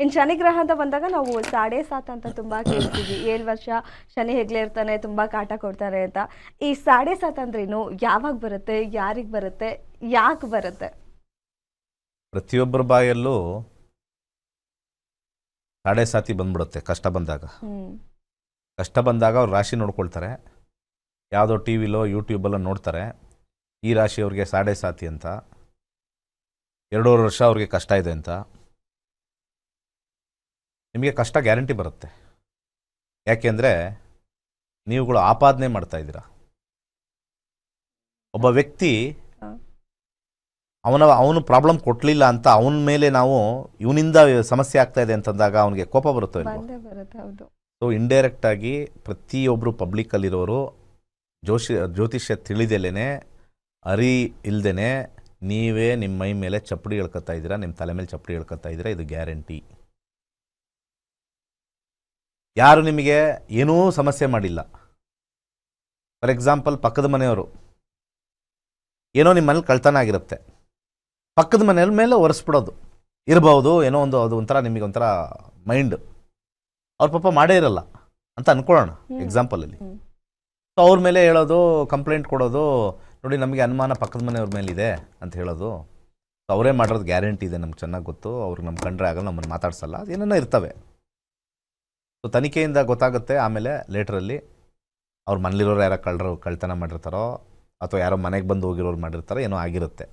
ಇನ್ನು ಶನಿ ಗ್ರಹ ಅಂತ ಬಂದಾಗ ನಾವು ಸಾಡೆ ಸಾತ್ ಅಂತ ತುಂಬಾ ಕೇಳ್ತೀವಿ. ಏಳು ವರ್ಷ ಶನಿ ಹೆಗ್ಲೇ ಇರ್ತಾನೆ ತುಂಬಾ ಕಾಟ ಕೊಡ್ತಾರೆ ಅಂತ. ಈ ಸಾಡೆ ಸಾತ್ ಅಂದ್ರೇನು? ಯಾವಾಗ ಬರುತ್ತೆ? ಯಾರಿಗೆ ಬರುತ್ತೆ? ಯಾಕೆ ಬರುತ್ತೆ? ಪ್ರತಿಯೊಬ್ಬರ ಬಾಯಲ್ಲೂ ಸಾಡೆ ಸಾತಿ ಬಂದ್ಬಿಡುತ್ತೆ ಕಷ್ಟ ಬಂದಾಗ. ಕಷ್ಟ ಬಂದಾಗ ಅವ್ರು ರಾಶಿ ನೋಡ್ಕೊಳ್ತಾರೆ. ಯಾವುದೋ ಟಿ ವಿಲೋ ಯೂಟ್ಯೂಬಲ್ಲೋ ನೋಡ್ತಾರೆ ಈ ರಾಶಿಯವ್ರಿಗೆ ಸಾಡೆ ಸಾತಿ ಅಂತ. ಎರಡೂವರೆ ವರ್ಷ ಅವ್ರಿಗೆ ಕಷ್ಟ ಇದೆ ಅಂತ. ನಿಮಗೆ ಕಷ್ಟ ಗ್ಯಾರಂಟಿ ಬರುತ್ತೆ. ಯಾಕೆಂದರೆ ನೀವುಗಳು ಆಪಾದನೆ ಮಾಡ್ತಾ ಇದ್ದೀರಾ. ಒಬ್ಬ ವ್ಯಕ್ತಿ ಅವನ ಅವನು ಪ್ರಾಬ್ಲಮ್ ಕೊಟ್ಟಲಿಲ್ಲ ಅಂತ ಅವನ ಮೇಲೆ ನಾವು ಇವನಿಂದ ಸಮಸ್ಯೆ ಆಗ್ತಾ ಇದೆ ಅಂತಂದಾಗ ಅವನಿಗೆ ಕೋಪ ಬರುತ್ತೋ ಸೊ ಇಂಡೈರೆಕ್ಟ್ ಆಗಿ ಪ್ರತಿಯೊಬ್ಬರು ಪಬ್ಲಿಕ್ಕಲ್ಲಿರೋರು ಜೋಶಿ ಜ್ಯೋತಿಷ್ಯ ತಿಳಿದೆಲೇನೆ ಅರಿ ಇಲ್ದೇ ನೀವೇ ನಿಮ್ಮ ಮೈ ಮೇಲೆ ಚಪ್ಪಡಿ ಹೇಳ್ಕೊತಾ ಇದ್ದೀರಾ ನಿಮ್ಮ ತಲೆ ಮೇಲೆ ಚಪ್ಪಡಿ ಹೇಳ್ಕೊತಾ ಇದ್ದೀರಾ ಇದು ಗ್ಯಾರಂಟಿ. ಯಾರು ನಿಮಗೆ ಏನೂ ಸಮಸ್ಯೆ ಮಾಡಿಲ್ಲ. ಫಾರ್ ಎಕ್ಸಾಂಪಲ್ ಪಕ್ಕದ ಮನೆಯವರು. ಏನೋ ನಿಮ್ಮಲ್ಲಿ ಮನೇಲಿ ಕಳ್ತನ ಆಗಿರುತ್ತೆ. ಪಕ್ಕದ ಮನೆಯಲ್ಲಿ ಮೇಲೆ ಒರೆಸ್ಬಿಡೋದು. ಇರಬಹುದು ಏನೋ ಒಂದು ಅದು ಒಂಥರ ನಿಮಗೆ ಒಂಥರ ಮೈಂಡ್. ಅವ್ರ ಪಾಪ ಮಾಡೇ ಇರಲ್ಲ ಅಂತ ಅನ್ಕೊಳ್ಳೋಣ ಹ್ಮ್. ಎಕ್ಸಾಂಪಲಲ್ಲಿ. ಸೊ ಅವ್ರ ಮೇಲೆ ಹೇಳೋದು ಕಂಪ್ಲೇಂಟ್ ಕೊಡೋದು ನೋಡಿ ನಮಗೆ ಅನುಮಾನ ಪಕ್ಕದ ಮನೆಯವ್ರ ಮೇಲಿದೆ ಅಂತ ಹೇಳೋದು. ಸೊ ಅವರೇ ಮಾಡಿರೋದು ಗ್ಯಾರಂಟಿ ಇದೆ ನಮ್ಗೆ ಚೆನ್ನಾಗಿ ಗೊತ್ತು. ಅವ್ರಿಗೆ ನಮ್ಮ ಕಂಡ್ರೆ ಆಗಲ್ಲ ನಮ್ಮನ್ನು ಮಾತಾಡ್ಸಲ್ಲ. ಅದೇನೇನೋ ಇರ್ತವೆ. ಸೊ ತನಿಖೆಯಿಂದ ಗೊತ್ತಾಗುತ್ತೆ, ಆಮೇಲೆ ಲೇಟ್ರಲ್ಲಿ ಅವ್ರ ಮನೇಲಿರೋರು ಯಾರೋ ಕಳ್ಳರು ಕಳ್ತನ ಮಾಡಿರ್ತಾರೋ, ಅಥವಾ ಯಾರೋ ಮನೆಗೆ ಬಂದು ಹೋಗಿರೋರು ಮಾಡಿರ್ತಾರೋ, ಏನೋ ಆಗಿರುತ್ತೆ.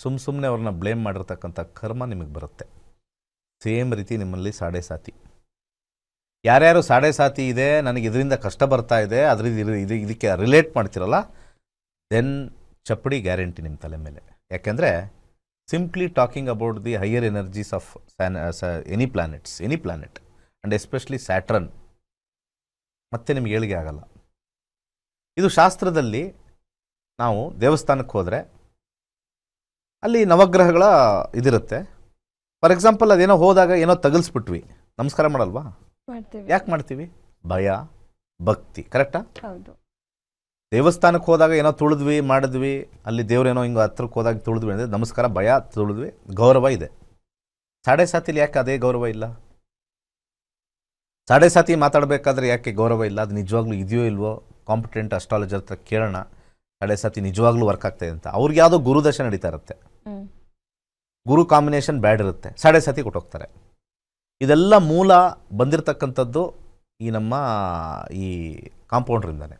ಸುಮ್ಮ ಸುಮ್ಮನೆ ಅವ್ರನ್ನ ಬ್ಲೇಮ್ ಮಾಡಿರ್ತಕ್ಕಂಥ ಕರ್ಮ ನಿಮಗೆ ಬರುತ್ತೆ. ಸೇಮ್ ರೀತಿ ನಿಮ್ಮಲ್ಲಿ ಸಾಡೆ ಸಾತಿ ಯಾರ್ಯಾರು ಸಾಡೆ ಸಾತಿ ಇದೆ, ನನಗೆ ಇದರಿಂದ ಕಷ್ಟ ಬರ್ತಾ ಇದೆ, ಅದರಿಂದ ಇದು ಇದು, ಇದಕ್ಕೆ ರಿಲೇಟ್ ಮಾಡ್ತಿರಲ್ಲ ದೆನ್ ಚಪ್ಪಡಿ ಗ್ಯಾರಂಟಿ ನಿಮ್ಮ ತಲೆ ಮೇಲೆ. ಯಾಕೆಂದರೆ simply talking about the higher energies of any planets any planet and especially Saturn ಮತ್ತೆ ನಿಮ್ಗೆ ಏಳಿಗೆ ಆಗಲ್ಲ. ಇದು ಶಾಸ್ತ್ರದಲ್ಲಿ ನಾವು ದೇವಸ್ಥಾನಕ್ಕೆ ಹೋದರೆ ಅಲ್ಲಿ ನವಗ್ರಹಗಳ ಇದಿರುತ್ತೆ. ಫಾರ್ ಎಕ್ಸಾಂಪಲ್ ಅದೇನೋ ಹೋದಾಗ ಏನೋ ತಗಲ್ಸ್ಬಿಟ್ವಿ. ನಮಸ್ಕಾರ ಮಾಡಲ್ವಾ? ಯಾಕೆ ಮಾಡ್ತೀವಿ? ಭಯ ಭಕ್ತಿ ಕರೆಕ್ಟಾ ಹೌದು. ದೇವಸ್ಥಾನಕ್ಕೆ ಹೋದಾಗ ಏನೋ ತುಳಿದ್ವಿ ಮಾಡಿದ್ವಿ ಅಲ್ಲಿ ದೇವ್ರೇನೋ ಹಿಂಗೆ ಹತ್ರಕ್ಕೆ ಹೋದಾಗ ತುಳಿದ್ವಿ ಅಂದರೆ ನಮಸ್ಕಾರ ಭಯ ತುಳಿದ್ವಿ ಗೌರವ ಇದೆ. ಸಾಡೆ ಸಾತಿಲಿ ಯಾಕೆ ಅದೇ ಗೌರವ ಇಲ್ಲ? ಸಾಡೆ ಸಾತಿ ಮಾತಾಡಬೇಕಾದ್ರೆ ಯಾಕೆ ಗೌರವ ಇಲ್ಲ? ಅದು ನಿಜವಾಗ್ಲೂ ಇದೆಯೋ ಇಲ್ವೋ? ಕಾಂಪಿಟೆಂಟ್ ಅಸ್ಟ್ರಾಲಜರ್ ಹತ್ರ ಕೇಳೋಣ. ಸಾಡೆ ಸಾತಿ ನಿಜವಾಗ್ಲೂ ವರ್ಕ್ ಆಗ್ತಾಯಿದೆ ಅಂತ. ಅವ್ರಿಗೆ ಯಾವುದೋ ಗುರುದಶ ನಡೀತಾ ಇರುತ್ತೆ. ಗುರು ಕಾಂಬಿನೇಷನ್ ಬ್ಯಾಡ್ ಇರುತ್ತೆ. ಸಾಡೆ ಸಾತಿ ಕೊಟ್ಟೋಗ್ತಾರೆ. ಇದೆಲ್ಲ ಮೂಲ ಬಂದಿರತಕ್ಕಂಥದ್ದು ಈ ನಮ್ಮ ಈ ಕಾಂಪೌಂಡ್ರಿಂದನೇ